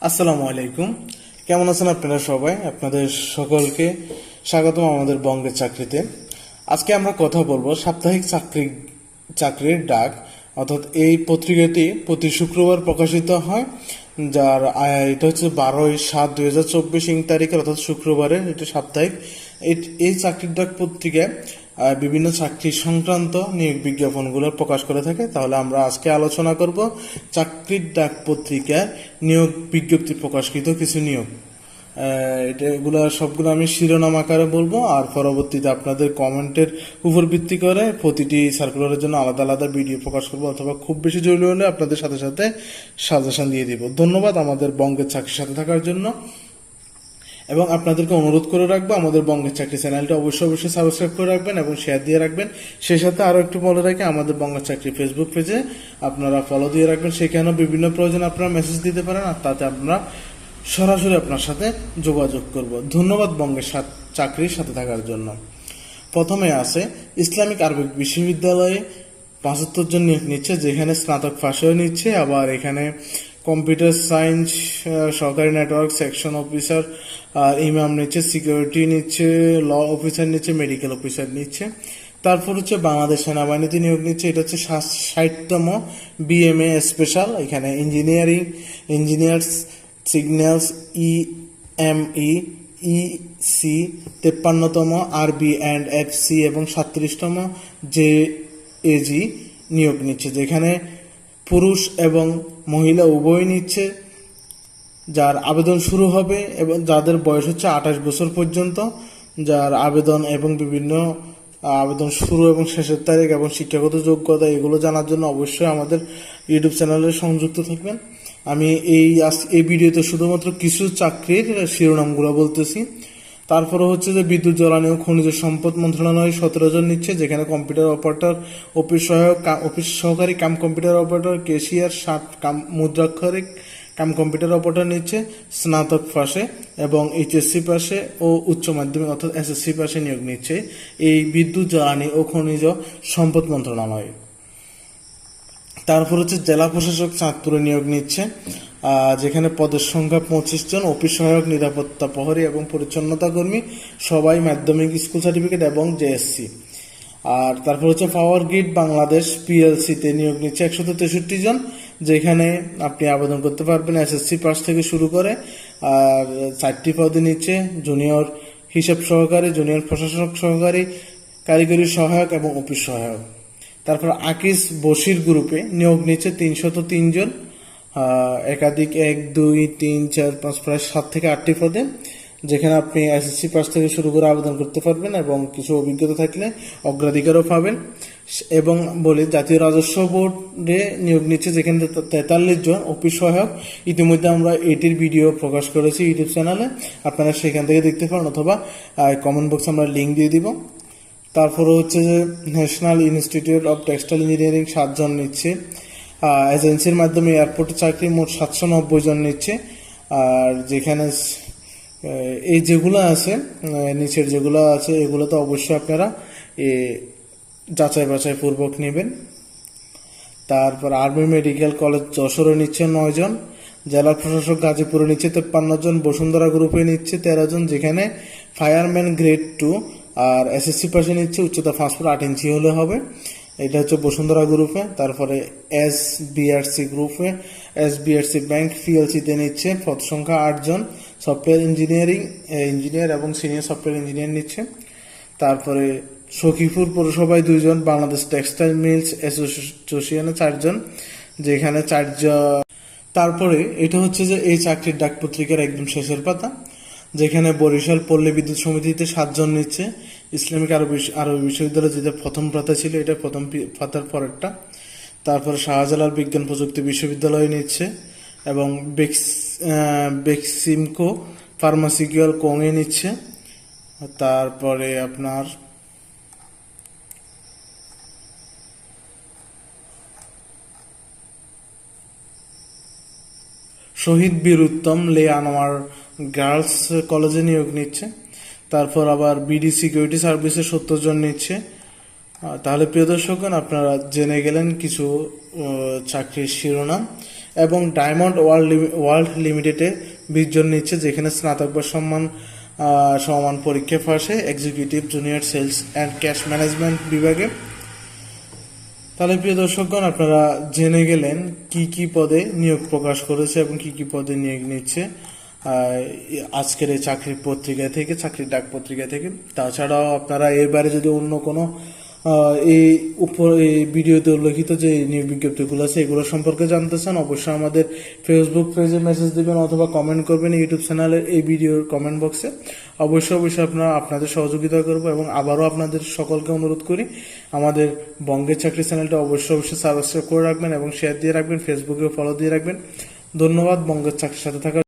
আসসালামু আলাইকুম। কেমন আছেন আপনারা সবাই? আপনাদের সকলকে স্বাগতম আমাদের বঙ্গের চাকরিতে। আজকে আমরা কথা বলব সাপ্তাহিক চাকরি, চাকরির ডাক। অর্থাৎ এই পত্রিকাটি প্রতি শুক্রবার প্রকাশিত হয়, যার এটা হচ্ছে বারোই সাত দুই হাজার চব্বিশ ইং তারিখের, অর্থাৎ শুক্রবারে এটা সাপ্তাহিক। এই- চাকরির ডাক পত্রিকায় বিভিন্ন চাকরি সংক্রান্ত নিয়োগ বিজ্ঞাপনগুলো প্রকাশ করে থাকে। তাহলে আমরা আজকে আলোচনা করব চাকরির ডাক পত্রিকার নিয়োগ বিজ্ঞপ্তি প্রকাশকৃত কিছু নিয়োগ। এটাগুলো সবগুলো আমি শিরোনাম আকারে বলব। আর পরবর্তীতে আপনাদের কমেন্টের উপর ভিত্তি করে প্রতিটি সার্কুলারের জন্য আলাদা আলাদা ভিডিও প্রকাশ করব অথবা খুব বেশি জরুরি হলে আপনাদের সাথে সাথে সাজেশন দিয়ে দিব। ধন্যবাদ আমাদের বঙ্গের চাকরির সাথে থাকার জন্য। এবং আপনাদেরকে অনুরোধ করে রাখব, আমাদের বঙ্গের চাকরি চ্যানেলটা অবশ্যই অবশ্যই সাবস্ক্রাইব করে রাখবেন এবং শেয়ার দিয়ে রাখবেন। সেই সাথে আরও একটু বলে রাখি, আমাদের বঙ্গের চাকরি ফেসবুক পেজে আপনারা ফলো দিয়ে রাখবেন। সেখানেও বিভিন্ন প্রয়োজন আপনারা মেসেজ দিতে পারেন আর তাতে আমরা সরাসরি আপনার সাথে যোগাযোগ করব। ধন্যবাদ বঙ্গের চাকরির সাথে থাকার জন্য। প্রথমে আছে, ইসলামিক আরবিক বিশ্ববিদ্যালয়ে পঁচাত্তর জন নিয়োগ নিচ্ছে, যেখানে স্নাতক পাশেও নিচ্ছে, আবার এখানে কম্পিউটার সায়েন্স সরকারি নেটওয়ার্ক সেকশন অফিসার আর ইমাম নিচ্ছে সিকিউরিটি নিচ্ছে ল অফিসার নিচ্ছে মেডিকেল অফিসার নিচ্ছে। তারপর হচ্ছে বাংলাদেশ সেনাবাহিনীতে নিয়োগ নিচ্ছে, এটা হচ্ছে ষাটতম বিএমএ স্পেশাল এখানে engineering engineers signals E M E E C তেপ্পান্নতম আরবি অ্যান্ড এফ সি এবং সাতত্রিশতম জে এজি নিয়োগ নিচ্ছে, যেখানে পুরুষ এবং মহিলা উভয় নিচ্ছে, যার আবেদন শুরু হবে এবং যাদের বয়স হচ্ছে আঠাশ বছর পর্যন্ত, যার আবেদন এবং বিভিন্ন আবেদন শুরু এবং শেষের তারিখ এবং শিক্ষাগত যোগ্যতা এগুলো জানার জন্য অবশ্যই আমাদের ইউটিউব চ্যানেলে সংযুক্ত থাকবেন। আমি এই এই ভিডিওতে শুধুমাত্র কিছু চাকরির শিরোনামগুলো বলতেছি। তারপরে হচ্ছে যে বিদ্যুৎ জ্বালানি ও খনিজ সম্পদ মন্ত্রণালয় সতেরো জন নিচ্ছে, যেখানে কম্পিউটার অপারেটর, অফিস সহায়ক অফিস সহকারী কাম কম্পিউটার অপারেটর কেশিয়ার ষাট কাম, মুদ্রাক্ষরিক কাম কম্পিউটার অপারেটর নিচ্ছে, স্নাতক পাশে, এবং এইচএসসি পাশে ও উচ্চ মাধ্যমিক অর্থাৎ এসএসসি পাশে নিয়োগ নিচ্ছে এই বিদ্যুৎ জ্বালানি ও খনিজ সম্পদ মন্ত্রণালয়। তারপর হচ্ছে জেলা প্রশাসক চাঁদপুরে নিয়োগ নিচ্ছে। যেখানে পদের সংখ্যা পঁচিশ জন অফিস সহায়ক নিরাপত্তা প্রহরী এবং পরিচ্ছন্নতা কর্মী সবাই মাধ্যমিক স্কুল সার্টিফিকেট এবং জেএসসি আর তারপর হচ্ছে পাওয়ার গ্রিড বাংলাদেশ পিএলসিতে নিয়োগ নিচ্ছে একশত তেষট্টি জন যেখানে আপনি আবেদন করতে পারবেন এসএসসি পাস থেকে শুরু করে আর চারটি পদে নিচ্ছে জুনিয়র হিসাব সহকারী জুনিয়র প্রশাসক সহকারী কারিগরি সহায়ক এবং অফিস সহায়ক। তারপর আকিস বশির গ্রুপে নিয়োগ নিচ্ছে তিনশত তিনজন আহ, একাধিক এক, দুই, তিন, চার, পাঁচ, প্রায় সাত থেকে আটটি পদে, যেখানে আপনি এসএসসি পাস থেকে শুরু করে আবেদন করতে পারবেন এবং কিছু অভিজ্ঞতা থাকলে অগ্রাধিকারও পাবেন। এবং বলি, জাতীয় রাজস্ব বোর্ডে নিয়োগ নিচ্ছে যেখানে তেতাল্লিশ জন অফিস সহায়ক। ইতিমধ্যে আমরা এটির ভিডিও প্রকাশ করেছি ইউটিউব চ্যানেলে। আপনারা সেখান থেকে দেখতে পারেন অথবা কমেন্ট বক্সে আমরা লিঙ্ক দিয়ে দিব। তারপরে হচ্ছে যে national institute of textile engineering সাতজন নিচ্ছে। এজেন্সির মাধ্যমে এয়ারপোর্টে চাকরি মোট সাতশো নব্বই জন নিচ্ছে। আর যেখানে এই যেগুলো আছে নিচের যেগুলো আছে এগুলো তো অবশ্যই আপনারা এ, যাচাই বাছাই পূর্বক নেবেন। তারপর আর্মি মেডিকেল কলেজ যশোরে নিচ্ছে নয় জন জেলা প্রশাসক গাজীপুরে নিচ্ছে তেপ্পান্ন জন বসুন্ধরা গ্রুপে নিচ্ছে তেরো জন যেখানে ফায়ারম্যান গ্রেড টু আর এসএসসি পাশে নিচ্ছে উচ্চতা ফুট আট ইঞ্চি হলে হবে। এটা হচ্ছে বসুন্ধরা গ্রুপে তারপরে এস বিআরসি গ্রুপে এস বিআরসি ব্যাংক পিএলসিতে নিচ্ছে, পদ সংখ্যা আট জন সফটওয়্যার ইঞ্জিনিয়ারিং ইঞ্জিনিয়ার এবং সিনিয়র সফটওয়্যার ইঞ্জিনিয়ার নিচ্ছে। তারপরে সখীপুর পৌরসভায় দুইজন বাংলাদেশ টেক্সটাইল মিলস অ্যাসোসিয়েশনে চারজন যেখানে চারজন তারপরে এটা হচ্ছে যে এই চাকরির ডাক পত্রিকার একদম শেষের পাতা, যেখানে বরিশাল পল্লী বিদ্যুৎ সমিতিতে সাতজন নিচ্ছে ইসলামিক আরবি আরবি বিশ্ববিদ্যালয় যেটা প্রথম পাতা ছিল, এটা প্রথম পি- পাতার পরেরটা। তারপর শাহজালাল বিজ্ঞান প্রযুক্তি বিশ্ববিদ্যালয় নিচ্ছে এবং বেক্স বেক্সিমকো ফার্মাসিউটিক্যাল কোঙে নিচ্ছে। তারপরে আপনার শহীদ বীর উত্তম লে আনোয়ার গার্লস কলেজে নিয়োগ নিচ্ছে। তারপর আবার বিডি সিকিউরিটি সার্ভিসে সত্তর জন নিচ্ছে। তাহলে প্রিয় দর্শকগণ, আপনারা জেনে গেলেন কিছু চাকরির শিরোনাম। এবং ডায়মন্ড ওয়ার্ল্ড ওয়ার্ল্ড লিমিটেডে বিশ জন নিচ্ছে, যেখানে স্নাতক বা সম্মান সমান পরীক্ষা পাশে executive junior sales and cash management বিভাগে। তাহলে প্রিয় দর্শকগণ, আপনারা জেনে গেলেন কি কি পদে নিয়োগ প্রকাশ করেছে এবং কি কি পদে নিয়োগ নিচ্ছে। আজকের এই চাকরির পত্রিকা থেকে, চাকরির ডাক পত্রিকা থেকে। তাছাড়াও আপনারা এবারে যদি অন্য কোনো এই উপর, এই ভিডিওতে উল্লেখিত যে নিয়োগ বিজ্ঞপ্তিগুলো আছে, এগুলো সম্পর্কে জানতে চান, অবশ্যই আমাদের ফেসবুক পেজে মেসেজ দেবেন অথবা কমেন্ট করবেন ইউটিউব চ্যানেলের এই ভিডিওর কমেন্ট বক্সে অবশ্যই অবশ্যই আপনারা আপনাদের সহযোগিতা করব এবং আবারও আপনাদের সকলকে অনুরোধ করি, আমাদের বঙ্গের চাকরি চ্যানেলটা অবশ্যই অবশ্যই সাবস্ক্রাইব করে রাখবেন এবং শেয়ার দিয়ে রাখবেন ফেসবুকে ফলো দিয়ে রাখবেন। ধন্যবাদ, বঙ্গের চাকরির সাথে থাকার